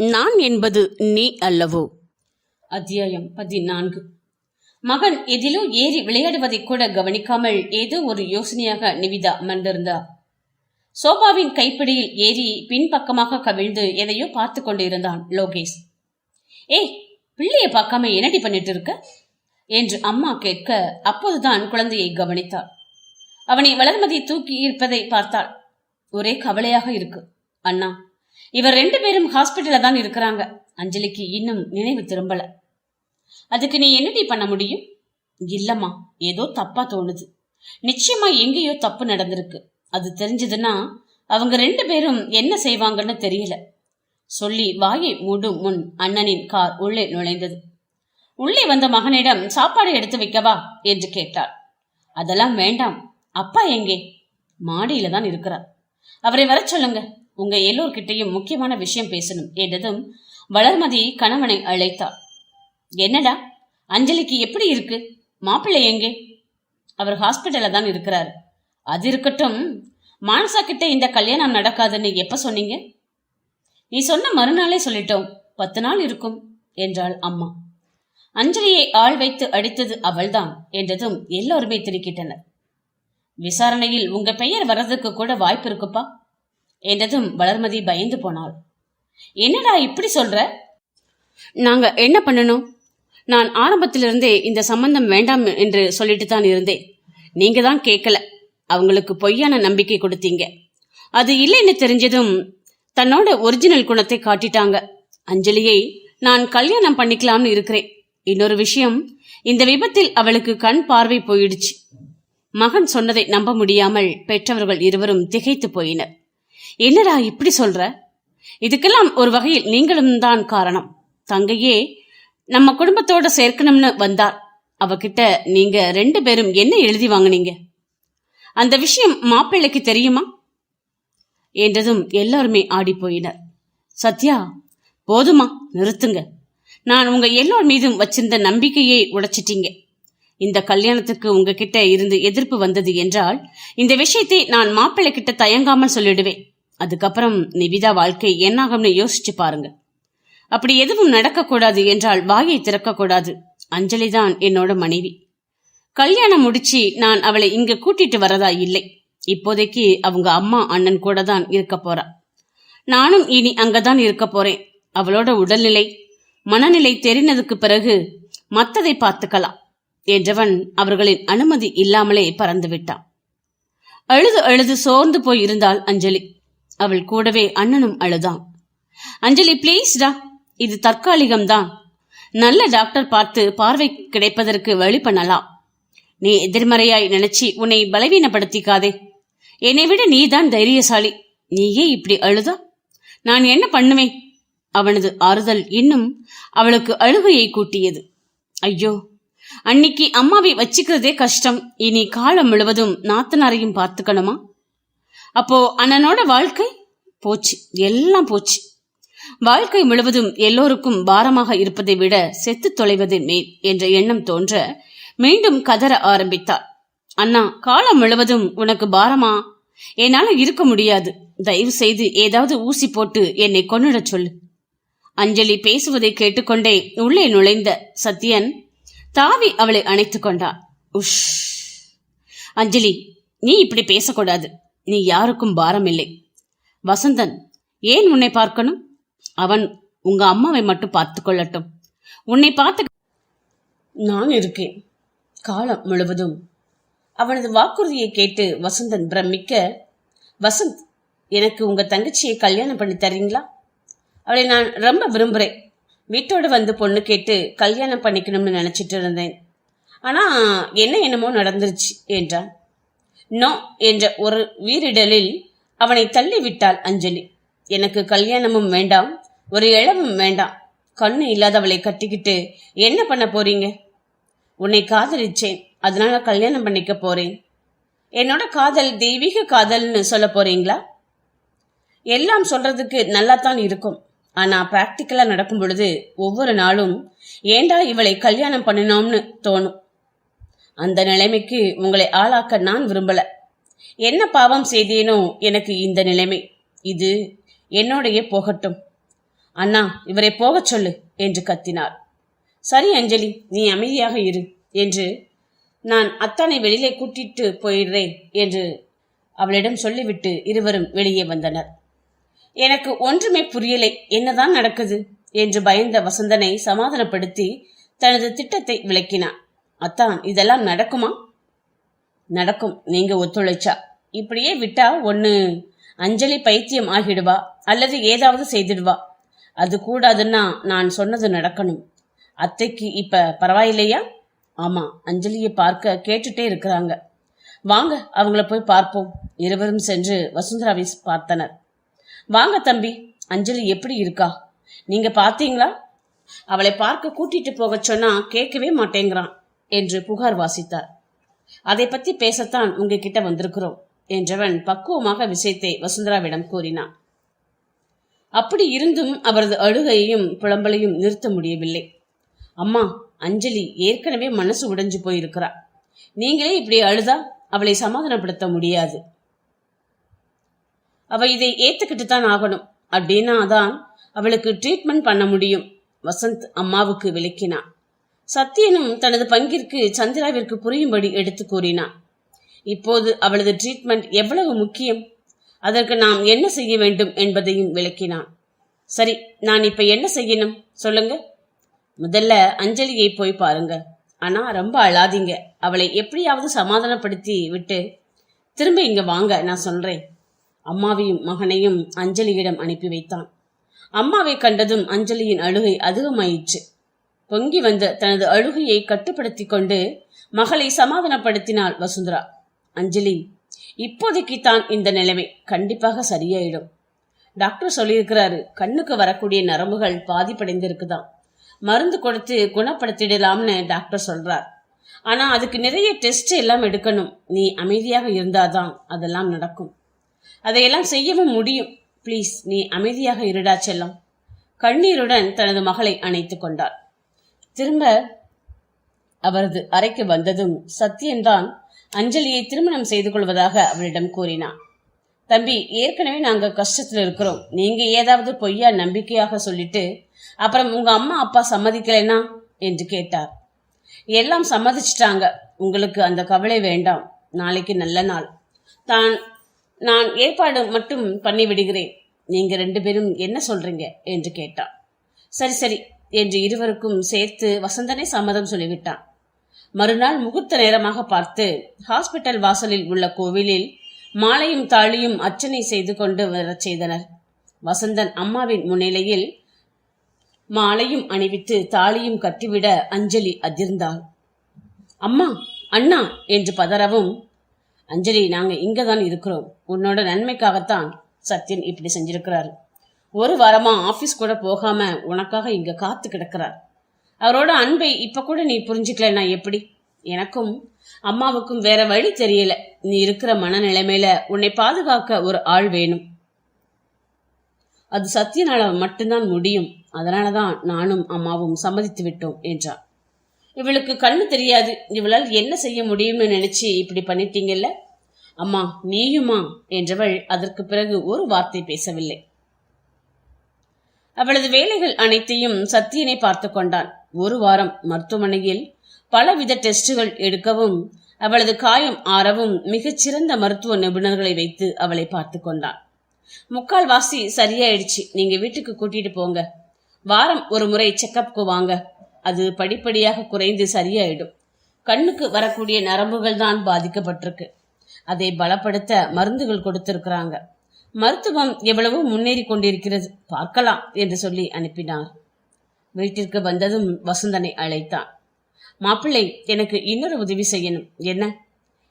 நான் என்பது நீ அல்லவோ? அத்தியாயம் பதினான்கு. மகன் எதிலோ ஏறி விளையாடுவதை கூட கவனிக்காமல் ஏதோ ஒரு யோசனையாக நிவிதா அமர்ந்திருந்தார் சோபாவின் கைப்பிடியில் ஏறி பின்பக்கமாக கவிழ்ந்து எதையோ பார்த்து கொண்டிருந்தான் லோகேஷ். ஏய் பிள்ளைய பார்க்காம என்னடி பண்ணிட்டு இருக்க என்று அம்மா கேட்க அப்போதுதான் குழந்தையை கவனித்தாள். அவனை வளர்மதி தூக்கி இருப்பதை பார்த்தாள். ஒரே கவலையாக இருக்கு. அண்ணா இவர் ரெண்டு பேரும் ஹாஸ்பிட்டல்ல தான் இருக்கிறாங்க. அஞ்சலிக்கு இன்னும் நினைவு திரும்பல. அதுக்கு நீ என்னடி பண்ண முடியும்? இல்லம்மா ஏதோ தப்பா தோணுது. நிச்சயமா எங்கேயோ தப்பு நடந்திருக்கு. அது தெரிஞ்சதுன்னா அவங்க ரெண்டு பேரும் என்ன செய்வாங்கன்னு தெரியல. சொல்லி வாயை மூடும் முன் அண்ணனின் கார் உள்ளே நுழைந்தது. உள்ளே வந்த மகனிடம் சாப்பாடு எடுத்து வைக்கவா? என்று கேட்டாள். அதெல்லாம் வேண்டாம். அப்பா எங்கே? மாடியில தான் இருக்கிறார். அவரை வர சொல்லுங்க. உங்க எல்லோர்கிட்டையும் முக்கியமான விஷயம் பேசணும் என்றதும் வளர்மதி கணவனை அழைத்தாள். என்னடா? அஞ்சலிக்கு எப்படி இருக்கு? மாப்பிள்ளை எங்கே? அவர் ஹாஸ்பிட்டல்ல தான் இருக்கிறார். அது இருக்கட்டும். மானசா கிட்ட இந்த கல்யாணம் நடக்காதுன்னு எப்ப சொன்னீங்க? நீ சொன்ன மறுநாளே சொல்லிட்டோம். பத்து நாள் இருக்கும் என்றாள் அம்மா. அஞ்சலியை ஆள் வைத்து அடித்தது அவள்தான் என்றதும் எல்லோருமே திருக்கிட்டனர் விசாரணையில் உங்க பெயர் வர்றதுக்கு கூட வாய்ப்பு இருக்குப்பா. என்றதும் வளர்மதி பயந்து போனாள். என்னடா இப்படி சொல்ற? நாங்க என்ன பண்ணணும்? நான் ஆரம்பத்திலிருந்தே இந்த சம்பந்தம் வேண்டாம் என்று சொல்லிட்டு தான் இருந்தேன். நீங்க தான் கேட்கல. அவங்களுக்கு பொய்யான நம்பிக்கை கொடுத்தீங்க. அது இல்லைன்னு தெரிஞ்சதும் தன்னோட ஒரிஜினல் குணத்தை காட்டிட்டாங்க. அஞ்சலியை நான் கல்யாணம் பண்ணிக்கலாம்னு இருக்கிறேன். இன்னொரு விஷயம் இந்த விபத்தில் அவளுக்கு கண் பார்வை போயிடுச்சு. மகன் சொன்னதை நம்ப முடியாமல் பெற்றவர்கள் இருவரும் திகைத்து போயினர். என்னடா இப்படி சொல்ற? இதுக்கெல்லாம் ஒரு வகையில் நீங்களும் தான் காரணம். தங்கையே நம்ம குடும்பத்தோட சேர்க்கணும்னு வந்தார். அவகிட்ட நீங்க ரெண்டு பேரும் என்ன எழுதி வாங்குனீங்க? அந்த விஷயம் மாப்பிள்ளைக்கு தெரியுமா? என்றதும் எல்லாருமே ஆடி போயினர் சத்யா போதுமா நிறுத்துங்க. நான் உங்க எல்லோர் மீதும் வச்சிருந்த நம்பிக்கையை உடைச்சிட்டீங்க. இந்த கல்யாணத்துக்கு உங்ககிட்ட இருந்து எதிர்ப்பு வந்தது என்றால் இந்த விஷயத்தை நான் மாப்பிள்ளை கிட்ட தயங்காமல் சொல்லிடுவேன். அதுக்கப்புறம் நிவிதா வாழ்க்கை என்னாகும்னு யோசிச்சு பாருங்க. அப்படி எதுவும் நடக்கக்கூடாது என்றால் வாயை திறக்கக்கூடாது. அஞ்சலி தான் என்னோட மனைவி. கல்யாணம் முடிச்சு நான் அவளை இங்க கூட்டிட்டு வரதா இல்லை. இப்போதைக்கு அவங்க அம்மா அண்ணன் கூட தான் இருக்க போறா. நானும் இனி அங்கதான் இருக்க போறேன். அவளோட உடல்நிலை மனநிலை தெரிந்ததுக்கு பிறகு மத்ததை பார்த்துக்கலாம் என்றவன் அவர்களின் அனுமதி இல்லாமலே பறந்து விட்டான். அழுது அழுது சோர்ந்து போய் இருந்தாள் அஞ்சலி. அவள் கூடவே அண்ணனும் அழுதான். அஞ்சலி ப்ளீஸ்டா இது தற்காலிகம்தான். நல்ல டாக்டர் பார்த்து பார்வை கிடைப்பதற்கு வழி பண்ணலாம். நீ எதிர்மறையாய் நினைச்சி உன்னை பலவீனப்படுத்திக்காதே. என்னை விட நீதான் தைரியசாலி. நீயே இப்படி அழுதா? நான் என்ன பண்ணுவேன்? அவனது ஆறுதல் இன்னும் அவளுக்கு அழுகையை கூட்டியது. ஐயோ அன்னைக்கு அம்மாவை வச்சுக்கிறதே கஷ்டம். இனி காலம் முழுவதும் நாத்தனாரையும் பார்த்துக்கணுமா? அப்போ அண்ணனோட வாழ்க்கை போச்சு. எல்லாம் போச்சு. வாழ்க்கை முழுவதும் எல்லோருக்கும் பாரமாக இருப்பதை விட செத்து தொலைவது மேல் என்ற எண்ணம் தோன்ற மீண்டும் கதற ஆரம்பித்தாள். அண்ணா காலம் முழுவதும் உனக்கு பாரமா? என்னால இருக்க முடியாது. தயவு செய்து ஏதாவது ஊசி போட்டு என்னை கொன்னுடச் சொல்லு அஞ்சலி பேசுவதை கேட்டுக்கொண்டே உள்ளே நுழைந்த சத்யன் தாவி அவளை அணைத்துக் கொண்டான் உஷ்! அஞ்சலி நீ இப்படி பேசக்கூடாது. நீ யாருக்கும் பாரம் இல்லை வசந்தன் ஏன் உன்னை பார்க்கணும்? அவன் உங்க அம்மாவை மட்டும் பார்த்து கொள்ளட்டும். உன்னை பார்த்து நான் இருக்கேன் காலம் முழுவதும். அவனது வாக்குறுதியை கேட்டு வசந்தன் பிரமிக்க வசந்த் எனக்கு உங்க தங்கச்சியை கல்யாணம் பண்ணி தரீங்களா? அவளை நான் ரொம்ப விரும்புகிறேன் வீட்டோடு வந்து பொண்ணு கேட்டு கல்யாணம் பண்ணிக்கணும்னு நினச்சிட்டு இருந்தேன். ஆனால் என்ன என்னமோ நடந்துருச்சு என்றான். நோ என்ற ஒரு வீரிடலில் அவனை தள்ளிவிட்டாள் அஞ்சலி. எனக்கு கல்யாணமும் வேண்டாம் ஒரு இளவும் வேண்டாம். கண்ணு இல்லாதவளை கட்டிக்கிட்டு என்ன பண்ண போறீங்க? உன்னை காதலிச்சேன் அதனால கல்யாணம் பண்ணிக்க போறேன். என்னோட காதல் தெய்வீக காதல்னு சொல்ல போறீங்களா? எல்லாம் சொல்றதுக்கு நல்லா தான் இருக்கும். ஆனா பிராக்டிக்கலா நடக்கும் பொழுது ஒவ்வொரு நாளும் ஏண்டா இவளை கல்யாணம் பண்ணணும்னு தோணும். அந்த நிலைமைக்கு உங்களை ஆளாக்க நான் விரும்பல. என்ன பாவம் செய்தேனோ எனக்கு இந்த நிலைமை. இது என்னோடையே போகட்டும். அண்ணா இவரை போகச் சொல்லு என்று கத்தினார். சரி அஞ்சலி நீ அமைதியாக இரு என்று நான் அத்தானை வெளியிலே கூட்டிட்டு போயிடுறேன் என்று அவளிடம் சொல்லிவிட்டு இருவரும் வெளியே வந்தனர். எனக்கு ஒன்றுமே புரியலை. என்னதான் நடக்குது? என்று பயந்த வசந்தனை சமாதானப்படுத்தி தனது திட்டத்தை விளக்கினான் அத்தான் இதெல்லாம் நடக்குமா? நடக்கும் நீங்க ஒத்துழைச்சா. இப்படியே விட்டா ஒன்னு அஞ்சலி பைத்தியம் ஆகிடுவா அல்லது ஏதாவது செய்திடுவா. அது கூடாதுன்னா நான் சொன்னது நடக்கணும். அத்தைக்கு இப்ப பரவாயில்லையா? ஆமா அஞ்சலியை பார்க்க கேட்டுட்டே இருக்கிறாங்க. வாங்க அவங்கள போய் பார்ப்போம். இருவரும் சென்று வசுந்தராவை பார்த்தனர். வாங்க தம்பி அஞ்சலி எப்படி இருக்கா? நீங்க பார்த்தீங்களா? அவளை பார்க்க கூட்டிட்டு போக சொன்னா கேட்கவே மாட்டேங்கிறான். என்று புகார் வாசித்தார். அதை பத்தி பேசத்தான் உங்ககிட்ட வந்திருக்கிறோம் என்றவன் பக்குவமாக விஷயத்தை வசுந்தராவிடம் கூறினான். அப்படி இருந்தும் அவரது அழுகையையும் புலம்பலையும் நிறுத்த முடியவில்லை. அம்மா அஞ்சலி ஏற்கனவே மனசு உடைஞ்சு போயிருக்கிறா. நீங்களே இப்படி அழுதா அவளை சமாதானப்படுத்த முடியாது. அவ இதை ஏத்துக்கிட்டு தான் ஆகணும். அப்படின்னா தான் அவளுக்கு ட்ரீட்மெண்ட் பண்ண முடியும் வசந்த் அம்மாவுக்கு விளக்கினான். சத்யனும் தனது பங்கிற்கு சந்திராவிற்கு புரியும்படி எடுத்து கூறினான். இப்போது அவளது ட்ரீட்மெண்ட் எவ்வளவு முக்கியம்? அதற்கு நாம் என்ன செய்ய வேண்டும் என்பதையும் விளக்கினான். சரி நான் இப்ப என்ன செய்யணும்? சொல்லுங்க. முதல்ல அஞ்சலியை போய் பாருங்க ஆனா ரொம்ப அழாதீங்க. அவளை எப்படியாவது சமாதானப்படுத்தி விட்டு திரும்ப இங்க வாங்க நான் சொல்றேன். அம்மாவையும் மகனையும் அஞ்சலியிடம் அனுப்பி வைத்தான். அம்மாவை கண்டதும் அஞ்சலியின் அழுகை அதிகமாயிற்று. பொங்கி வந்த தனது அழுகையை கட்டுப்படுத்தி கொண்டு மகளை சமாதானப்படுத்தினாள் வசுந்தரா. அஞ்சலி இப்போதைக்கு தான் இந்த நிலைமை கண்டிப்பாக சரியாயிடும். டாக்டர் சொல்லியிருக்கிறாரு கண்ணுக்கு வரக்கூடிய நரம்புகள் பாதிப்படைந்திருக்குதான். மருந்து கொடுத்து குணப்படுத்திடலாம்னு டாக்டர் சொல்றார். ஆனா அதுக்கு நிறைய டெஸ்ட் எல்லாம் எடுக்கணும். நீ அமைதியாக இருந்தாதான் அதெல்லாம் நடக்கும். அதையெல்லாம் செய்யவும் முடியும். ப்ளீஸ் நீ அமைதியாக இருடா செல்லம். கண்ணீருடன் தனது மகளை அணைத்து கொண்டார். திரும்ப அவரது அறைக்கு வந்ததும் சத்யன்தான் அஞ்சலியை திருமணம் செய்து கொள்வதாக அவரிடம் கூறினான். தம்பி ஏற்கனவே நாங்கள் கஷ்டத்தில் இருக்கிறோம். நீங்க ஏதாவது பொய்யா நம்பிக்கையாக சொல்லிட்டு அப்புறம் உங்க அம்மா அப்பா சம்மதிக்கலைனா என்று கேட்டார். எல்லாம் சம்மதிச்சிட்டாங்க. உங்களுக்கு அந்த கவலை வேண்டாம். நாளைக்கு நல்ல நாள். தான் நான் ஏற்பாடு மட்டும் பண்ணி விடுகிறேன் நீங்க ரெண்டு பேரும் என்ன சொல்றீங்க? என்று கேட்டான். சரி சரி. என்று இருவருக்கும் சேர்த்து வசந்தனை சம்மதம் சொல்லிவிட்டான். மறுநாள் முகூர்த்த நேரமாக பார்த்து ஹாஸ்பிட்டல் வாசலில் உள்ள கோவிலில் மாலையும் தாளியும் அர்ச்சனை செய்து கொண்டு வரச் செய்தனர். வசந்தன் அம்மாவின் முன்னிலையில் மாலையும் அணிவித்து தாலியும் கட்டிவிட அஞ்சலி அதிர்ந்தாள். அம்மா அண்ணா என்று பதறவும் அஞ்சலி நாங்க இங்கே தான் இருக்கிறோம். உன்னோட நன்மைக்காகத்தான் சத்யன் இப்படி செஞ்சிருக்கிறாரு. ஒரு வாரமா ஆபீஸ் கூட போகாம உனக்காக இங்க காத்து கிடக்கிறார். அவரோட அன்பை இப்ப கூட நீ புரிஞ்சுக்கலன்னா எப்படி? எனக்கும் அம்மாவுக்கும் வேற வழி தெரியல. நீ இருக்கிற மனநிலைமையில உன்னை பாதுகாக்க ஒரு ஆள் வேணும். அது சத்தியனால மட்டும்தான் முடியும். அதனாலதான் நானும் அம்மாவும் சம்மதித்து விட்டோம் என்றார். இவளுக்கு கண்ணு தெரியாது. இவளால் என்ன செய்ய முடியும்னு நினைச்சு இப்படி பண்ணிட்டீங்கல்ல? அம்மா நீயுமா என்றவள் அதற்கு பிறகு ஒரு வார்த்தை பேசவில்லை. அவளது வேலைகள் அனைத்தையும் சத்தியனை பார்த்து கொண்டான். ஒரு வாரம் மருத்துவமனையில் பலவித டெஸ்டுகள் எடுக்கவும் அவளது காயம் ஆறவும் மிகச்சிறந்த மருத்துவ நிபுணர்களை வைத்து அவளை பார்த்து கொண்டான். முக்கால் வாசி சரியாயிடுச்சு. நீங்க வீட்டுக்கு கூட்டிட்டு போங்க. வாரம் ஒரு முறை செக்கப்க்கு வாங்க. அது படிப்படியாக குறைந்து சரியாயிடும். கண்ணுக்கு வரக்கூடிய நரம்புகள் தான் பாதிக்கப்பட்டிருக்கு. அதை பலப்படுத்த மருந்துகள் கொடுத்திருக்கிறாங்க. மருத்துவம் எவ்வளவோ முன்னேறி கொண்டிருக்கிறது பார்க்கலாம் என்று சொல்லி அனுப்பினார். வீட்டிற்கு வந்ததும் வசந்தனை அழைத்தான் மாப்பிள்ளை எனக்கு இன்னொரு உதவி செய்யணும். என்ன?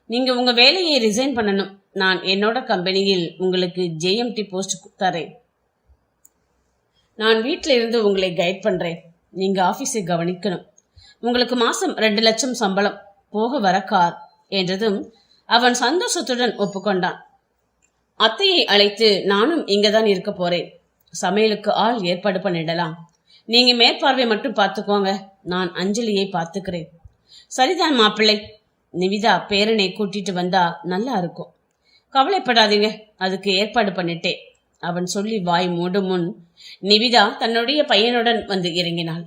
நீங்க உங்க வேலையை ரிசைன் பண்ணணும். நான் என்னோட கம்பெனியில் உங்களுக்கு ஜேஎம்டி போஸ்ட் தரேன். நான் வீட்டில இருந்து உங்களை கைட் பண்றேன். நீங்க ஆபீஸை கவனிக்கணும். உங்களுக்கு மாசம் ரெண்டு லட்சம் சம்பளம் போக வர கார் என்றதும் அவன் சந்தோஷத்துடன் ஒப்புக்கொண்டான். அத்தையை அழைத்து நானும் இங்கதான் இருக்க போறேன். சமையலுக்கு ஆள் ஏற்பாடு பண்ணிடலாம். நீங்க மேற்பார்வை மட்டும் பார்த்துக்கோங்க. நான் அஞ்சலியை பார்த்துக்கிறேன். சரிதான் மாப்பிள்ளை. நிவிதா பேரனை கூட்டிட்டு வந்தா நல்லா இருக்கும். கவலைப்படாதீங்க. அதுக்கு ஏற்பாடு பண்ணிட்டேன். அவன் சொல்லி வாய் மூடும் முன் நிவிதா தன்னுடைய பையனுடன் வந்து இறங்கினாள்.